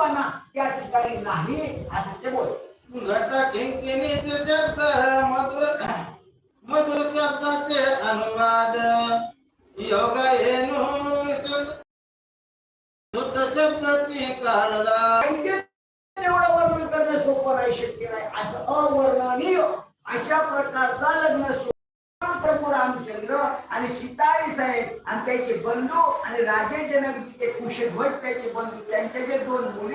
हलगर्जीपणा त्या ठिकाणी नाही असं ते बोल घटा किंकिणीचे शब्द मधुर मधुर शब्दाचे अनुवाद. योगा येणू शुद्ध शब्दाची काढला एवढं वर्णन करणं सोपं नाही शक्य नाही. असं अवर्णनीय अशा प्रकारचा लग्न प्रभू रामचंद्र आणि सीताई साहेब आणि त्याचे बंधू आणि राजे जनकजीचे कुशध्वज त्याचे बंधू त्यांच्या जे दोन मुली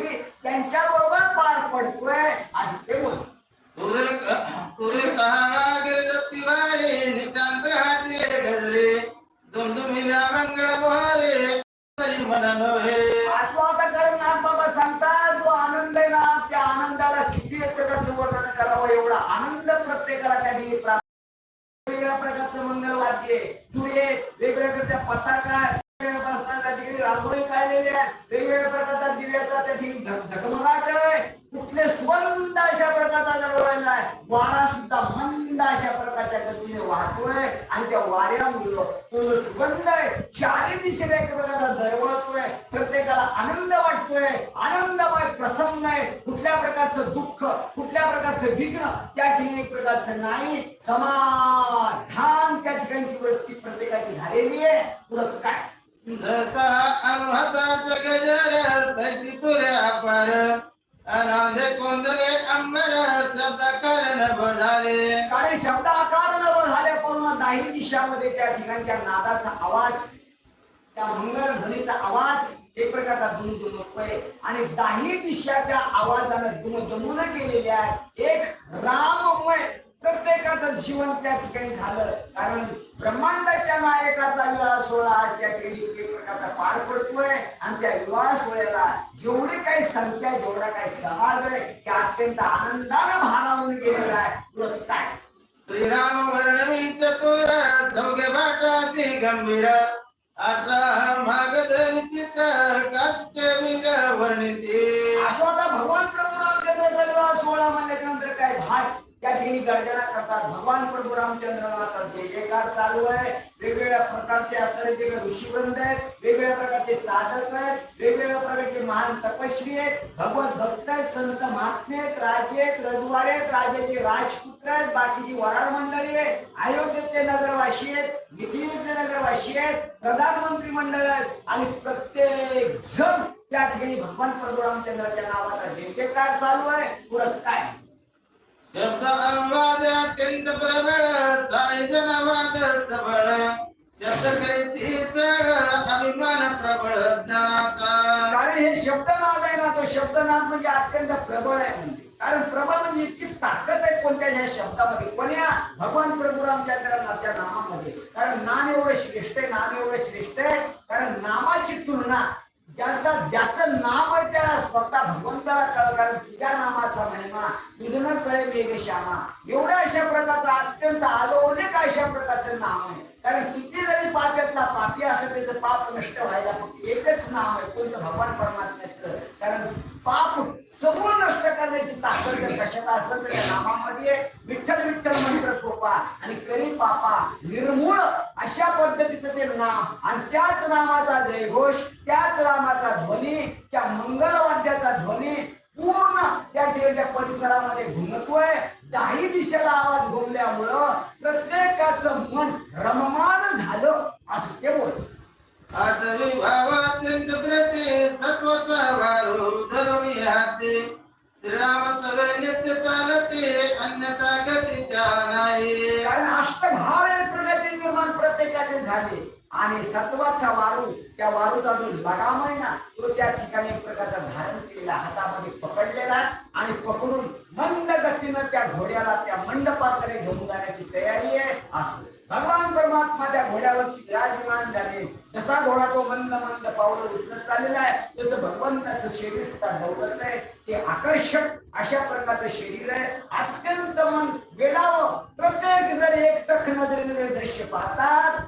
वारा सुद्धा मंद अशा प्रकारच्या गतीने वाहतोय आणि त्या वाऱ्यामुळं तो जो सुगंध आहे. चारी दिशेने एक प्रकारचा दरवळतोय. प्रत्येकाला आनंद वाटतोय. आनंदमय प्रसंग आहे. कुठल्या प्रकारचं दुःख कुठल्या प्रकारचं विघ्न त्या ठिकाणी एक प्रकारचं नाही. समाधान त्या ठिकाणची वृत्ती प्रत्येकाची झालेली आहे. तुला काय? जसा अनुहताचा गजर तशी तुऱ्या पार. अनाधे कोंदले अंबर शब्द कारण झाले कारण शब्द कारण न झाल्या पूर्ण दाही दिशामध्ये त्या ठिकाणी त्या नादाचा आवाज त्या मंगल ध्वनीचा आवाज एक प्रकारचा दुमदुमतोय आणि दाही दिशा त्या आवाजानं दुमदुमून केलेल्या आहेत. एक राममय प्रत्येकाचं जीवन त्या ठिकाणी झालं. कारण ब्रह्मांडाच्या नायकाचा विवाह सोहळा आज त्या ठिकाणी एक प्रकारचा पार पडतोय. आणि त्या विवाह सोहळ्याला जेवढी काही संख्या जेवढा काही समाज आहे त्या अत्यंत आनंदानं भारावून गेलेला आहे. तुला काय? श्रीराम वर्णवी चतुर चौघे भाटाती गंभीर. अठरा मागध विचित्र काश्य वीर वर्णिती. असं आता भगवान प्रभू रामचंद्राचा विवाह सोहळा म्हणल्याच्या नंतर काय भाट त्या ठिकाणी गर्जना करतात. भगवान प्रभू रामचंद्राचा जय जयकार चालू आहे वेगवेगळ्या प्रकारचे असणारे जे काही ऋषीवृंद आहेत वेगवेगळ्या प्रकारचे साधक आहेत वेगवेगळ्या प्रकारचे महान तपस्वी आहेत भगवत भक्त आहेत संत महात्मे आहेत राजे आहेत रजवाडे आहेत राजाचे राजपुत्र आहेत बाकीची वराड मंडळी आहे अयोध्येचे नगरवासी आहेत मिथिलेचे नगरवासी आहेत प्रधानमंत्री मंडळ आहेत आणि प्रत्येक जण त्या ठिकाणी भगवान प्रभू रामचंद्राच्या नावाचा जय जयकार चालू आहे पुढं काय शब्द अनुवाद अत्यंत प्रबळ साईजनवाद सबळ. शब्द करीती चढ अभिमान प्रबळ ज्ञानाचा. कारण हे शब्दनाद आहे ना तो शब्दनाद म्हणजे अत्यंत प्रबळ आहे म्हणजे. कारण प्रबळ म्हणजे इतकी ताकद आहे कोणत्या ह्या शब्दामध्ये. पण या भगवान प्रभू रामचंद्र रामचंद्राच्या नामामध्ये. कारण नाम एवढं श्रेष्ठ आहे नाम एवढं श्रेष्ठ आहे कारण नामाची तुलना ज्याचा ज्याचं नाम आहे त्या स्वतः भगवंताला कळ कारण तुझ्या नामाचा महिमा तुझं कळे मेघ श्यामा एवढ्या अशा प्रकारचा अत्यंत अलोलिक अशा प्रकारचं नाव आहे कारण किती जरी पाप्यातला पापी असं त्याचं पाप नष्ट व्हायला फक्त एकच नाव आहे कोणतं भगवान परमात्म्याचं. कारण पाप समूळ नष्ट करण्याची ताकद जर कशाला असेल तर त्या नामामध्ये विठ्ठल विठ्ठल मंत्र सोपा आणि करी पापा निर्मूळ अशा पद्धतीचं ते नाम आणि त्याच नामाचा जयघोष त्याच नामाचा ध्वनी त्या मंगलवाद्याचा ध्वनी पूर्ण त्या ठिकाणी त्या परिसरामध्ये घुमतोय. दाही दिशेला आवाज घुमल्यामुळं प्रत्येकाचं मन रममान झालं असं ते हाती श्रीराम सगळे नित्य चालते अन्यथा गती त्या नाही. कारण अष्टभाव प्रगती निर्माण प्रत्येकाचे झाले. आणि सत्वाचा वारू त्या वारूचा जो लगाम आहे ना तो त्या ठिकाणी एक प्रकारचा धारण केलेला हातामध्ये पकडलेला आणि पकडून मंद गतीनं त्या घोड्याला त्या मंडपाकडे घेऊन जाण्याची तयारी आहे. असो. भगवान परमात्मा त्या घोड्यावरती विराजमान झाले जसा घोडा तो मंद मंद पावलं उचलत चाललेला आहे तसं भगवंताचं शरीर सुद्धा डवलत आहे ते आकर्षक अशा प्रकारचं शरीर आहे. अत्यंत मन वेडावं. प्रत्येक जर एक टक नजरेने दृश्य पाहतात.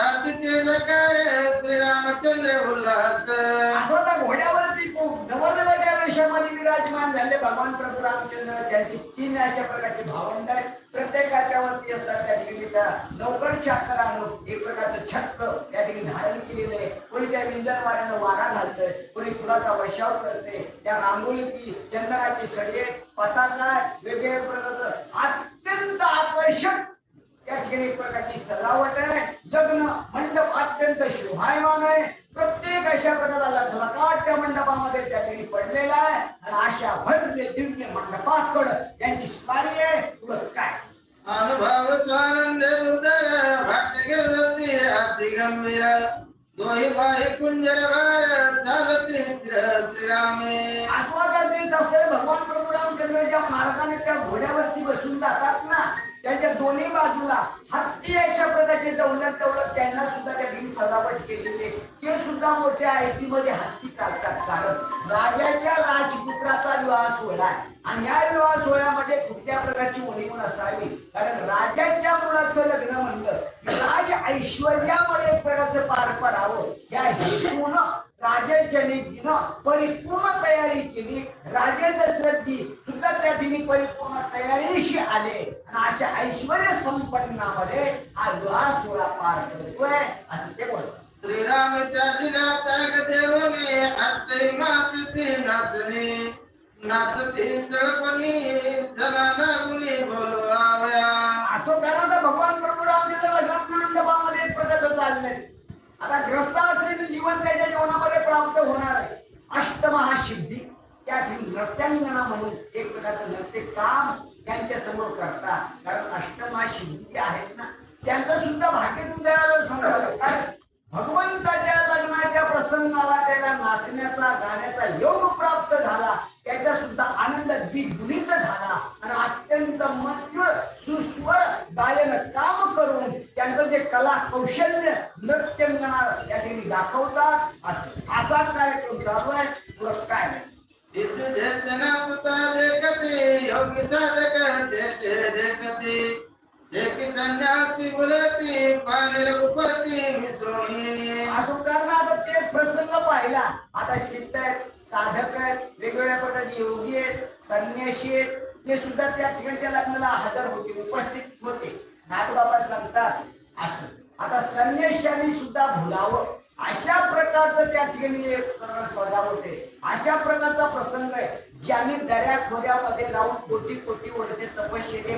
झळकता तिथे जकारे श्रीरामचंद्र उल्हास. असं त्या घोड्यावरती तो नवरदेवाच्या कक्षामध्ये विराजमान झाले भगवान प्रभू रामचंद्र. त्यांची तीन अशा प्रकारची भावंड आहेत. प्रत्येकाच्या वरती असतात त्या ठिकाणी. त्या लवकर चाकर आणून एक प्रकारचं छत्र त्या ठिकाणी धारण केलेलं आहे. कोणी त्या विंजन वाऱ्यानं वारा घालतंय कोणी फुलाचा वर्षाव करते त्या रांगोळीची चंदनाची सडे पताका वेगवेगळ्या प्रकारचं अत्यंत आकर्षक त्या ठिकाणी एक प्रकारची सजावट आहे. लग्न मंडप अत्यंत शोभायमान आहे. प्रत्येक अशा प्रकारचा लखलकाट त्या मंडपामध्ये त्या ठिकाणी पडलेला आहे. आणि अशा भव्य दिव्य मंडपाकडं यांची स्वारी आहे. तुला काय? अनुभव स्वानंद उदर भाट गेलती अति गंभीर. दोही बाही कुंजर भार चालती श्रीरामे. आस्वादन देत असलेले भगवान प्रभू रामचंद्र ज्या मार्गाने त्या घोड्यावरती बसून जातात ना त्यांच्या दोन्ही बाजूला हत्ती अशा प्रकारचे दौलत दौलत त्यांना सुद्धा त्या ठिकाणी सजावट केलेली आहे. ते सुद्धा मोठ्या आयटीमध्ये हत्ती चालतात. कारण राजाच्या राजपुत्राचा विवाह सोहळा आहे. आणि या विवाह सोहळ्यामध्ये कुठल्या प्रकारची उणीव असावी? कारण राजाच्या मुलाचं लग्न म्हणलं राज ऐश्वर्यामध्ये एक प्रकारचं पार पडावं. या हेतून राजे जनकीनं परिपूर्ण तयारी केली. राजे दशरथजी त्या ठिकाणी परिपूर्ण तयारीशी आले. आणि अशा ऐश्वर संपन्नामध्ये हा विवाह सोहळा पार करतोय असं ते बोलतात. श्रीराम त्याजिला त्याग देवने अष्टई मासिती नाचणे. नाचते चळपणी जनाला गुणी बोलवावया. असं कारण तर भगवान आहेत ना त्यांचं सुद्धा भाग्य तुमच्या समजलं भगवंताच्या लग्नाच्या प्रसंगाला त्याला नाचण्याचा गाण्याचा योग प्राप्त झाला त्याचा सुद्धा आनंद द्विगुणित झाला. आणि अत्यंत मधुर सुस्वर गायन काम करून त्यांचं जे कला कौशल्य नृत्यंगना या ठिकाणी दाखवतात. असा कार्यक्रम चालू आहे. पुढं काय? नाही सिद्ध नाचता देखते योगी साधक देते देखते. पाहिला आता सिद्ध आहेत साधक आहेत वेगवेगळ्या प्रकारचे योगी आहेत संन्याशी आहेत. ते सुद्धा त्या ठिकाणी त्या लग्नाला हजर होते उपस्थित होते. नागबाबा सांगतात असं. आता संन्याशांनी सुद्धा भुलावं. अशा प्रकारचं त्या ठिकाणी एक प्रकार अशा प्रकारचा प्रसंग आहे. ज्यांनी दऱ्या खोऱ्यामध्ये राहून कोटी कोटी वर्षे तपश्चर्या